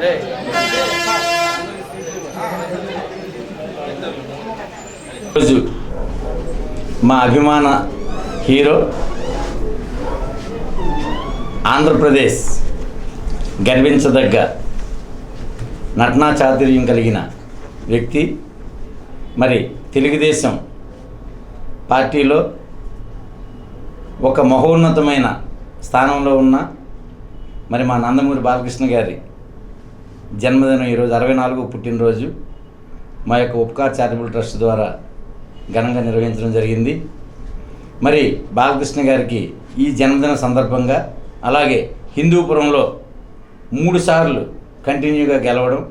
జై మా అభిమాన హీరో ఆంధ్రప్రదేశ్ గర్వించదగ్గ నటనా చాతుర్యం కలిగిన వ్యక్తి. మరి తెలుగుదేశం పార్టీలో ఒక మహోన్నతమైన స్థానంలో ఉన్న మరి మా నందమూరి బాలకృష్ణ గారి జన్మదినం ఈరోజు అరవై నాలుగు పుట్టినరోజు మా యొక్క ఉపకార్ చారిటబుల్ ట్రస్ట్ ద్వారా ఘనంగా నిర్వహించడం జరిగింది. మరి బాలకృష్ణ గారికి ఈ జన్మదిన సందర్భంగా అలాగే హిందూపురంలో మూడు సార్లు కంటిన్యూగా గెలవడం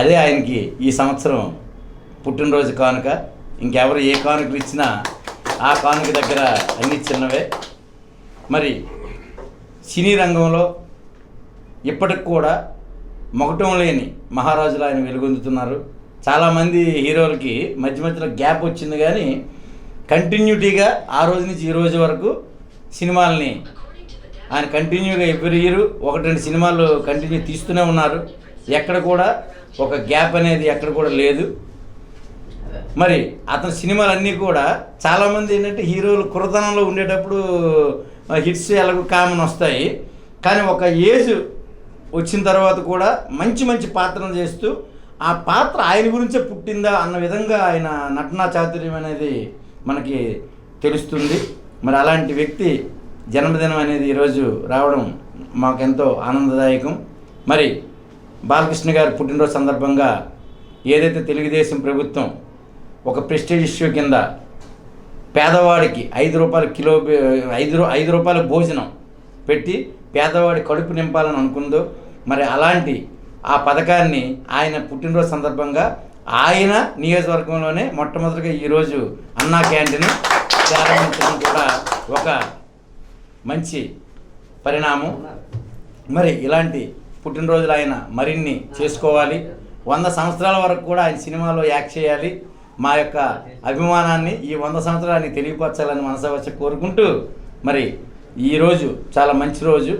అదే ఆయనకి ఈ సంవత్సరం పుట్టినరోజు కానుక. ఇంకెవరు ఏ కానుకలు ఇచ్చినా ఆ కానుక దగ్గర అన్ని చిన్నవే. మరి సినీ రంగంలో ఇప్పటికి కూడా మొగటం లేని మహారాజులు ఆయన వెలుగొందుతున్నారు. చాలామంది హీరోలకి మధ్య మధ్యలో గ్యాప్ వచ్చింది కానీ కంటిన్యూటీగా ఆ రోజు నుంచి ఈ రోజు వరకు సినిమాలని ఆయన కంటిన్యూగా ఎవ్రీ ఇయర్ ఒకటి రెండు సినిమాలు కంటిన్యూ తీస్తూనే ఉన్నారు. ఎక్కడ కూడా ఒక గ్యాప్ అనేది ఎక్కడ కూడా లేదు. మరి అతని సినిమాలన్నీ కూడా చాలామంది ఏంటంటే హీరోలు కురతనంలో ఉండేటప్పుడు హిట్స్ ఎలాగో కామన్ వస్తాయి. కానీ ఒక ఏజ్ వచ్చిన తర్వాత కూడా మంచి మంచి పాత్రలు చేస్తూ ఆ పాత్ర ఆయన గురించే పుట్టిందా అన్న విధంగా ఆయన నటనా చాతుర్యం అనేది మనకి తెలుస్తుంది. మరి అలాంటి వ్యక్తి జన్మదినం అనేది ఈరోజు రావడం మాకెంతో ఆనందదాయకం. మరి బాలకృష్ణ గారు పుట్టినరోజు సందర్భంగా ఏదైతే తెలుగుదేశం ప్రభుత్వం ఒక ప్రెస్టేజ్ ఇష్యూ కింద పేదవాడికి ఐదు రూపాయల కిలో ఐదు రూ- ఐదు రూపాయల భోజనం పెట్టి పేదవాడి కడుపు నింపాలని అనుకుందో మరి అలాంటి ఆ పథకాన్ని ఆయన పుట్టినరోజు సందర్భంగా ఆయన నియోజకవర్గంలోనే మొట్టమొదటిగా ఈరోజు అన్నా క్యాంటీన్ ప్రారంభించడం కూడా ఒక మంచి పరిణామం. మరి ఇలాంటి పుట్టినరోజులు ఆయన మరిన్ని చేసుకోవాలి. వంద సంవత్సరాల వరకు కూడా ఆయన సినిమాలో యాక్ట్ చేయాలి. మా యొక్క అభిమానాన్ని ఈ వంద సంవత్సరాన్ని తెలియపరచాలని మనసవచ్చ వచ్చి కోరుకుంటూ మరి ఈరోజు చాలా మంచి రోజు.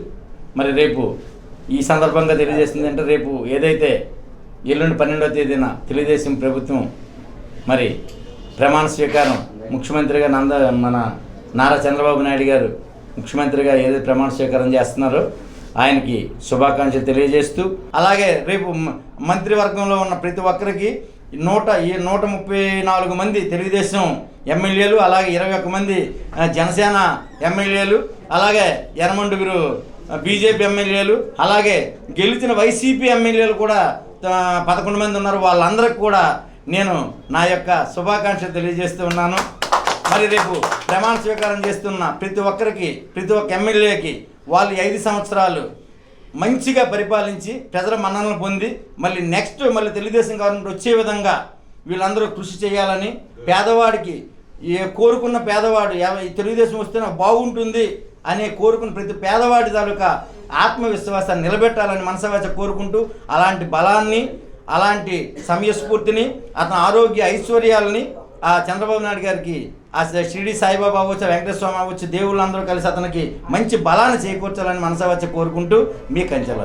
మరి రేపు ఈ సందర్భంగా తెలియజేస్తుంది అంటే రేపు ఏదైతే ఎల్లుండి పన్నెండవ తేదీన తెలుగుదేశం ప్రభుత్వం మరి ప్రమాణ స్వీకారం ముఖ్యమంత్రిగా నంద మన నారా చంద్రబాబు నాయుడు గారు ముఖ్యమంత్రిగా ఏదైతే ప్రమాణ స్వీకారం చేస్తున్నారో ఆయనకి శుభాకాంక్షలు తెలియజేస్తూ అలాగే రేపు మ- మంత్రివర్గంలో ఉన్న ప్రతి ఒక్కరికి నూట ఈ నూట ముప్పై నాలుగు మంది తెలుగుదేశం ఎమ్మెల్యేలు అలాగే ఇరవై ఒక్క మంది జనసేన ఎమ్మెల్యేలు అలాగే ఎర్రమండుగురు బీజేపీ ఎమ్మెల్యేలు అలాగే గెలిచిన వైసీపీ ఎమ్మెల్యేలు కూడా పదకొండు మంది ఉన్నారు. వాళ్ళందరికీ కూడా నేను నా యొక్క శుభాకాంక్షలు తెలియజేస్తూ ఉన్నాను. మరి రేపు ప్రమాణ స్వీకారం చేస్తున్న ప్రతి ఒక్కరికి ప్రతి ఒక్క ఎమ్మెల్యేకి వాళ్ళు ఐదు సంవత్సరాలు మంచిగా పరిపాలించి ప్రజల మన్ననలు పొంది మళ్ళీ నెక్స్ట్ మళ్ళీ తెలుగుదేశం గవర్నమెంట్ వచ్చే విధంగా వీళ్ళందరూ కృషి చేయాలని పేదవాడికి ఏ కోరుకున్న పేదవాడు తెలుగుదేశం వస్తే నాకు బాగుంటుంది అనే కోరుకున్న ప్రతి పేదవాడి తాలూకా ఆత్మవిశ్వాసాన్ని నిలబెట్టాలని మనసవాచ కోరుకుంటూ అలాంటి బలాన్ని అలాంటి సమయస్ఫూర్తిని అతని ఆరోగ్య ఐశ్వర్యాలని ఆ చంద్రబాబు నాయుడు గారికి ఆ షిరిడి సాయిబాబా అవ్వచ్చు వెంకటేశ్వర అవ్వచ్చు దేవుళ్ళందరూ కలిసి అతనికి మంచి బలాన్ని చేకూర్చాలని మనసా వచ్చి కోరుకుంటూ మీ కంచెల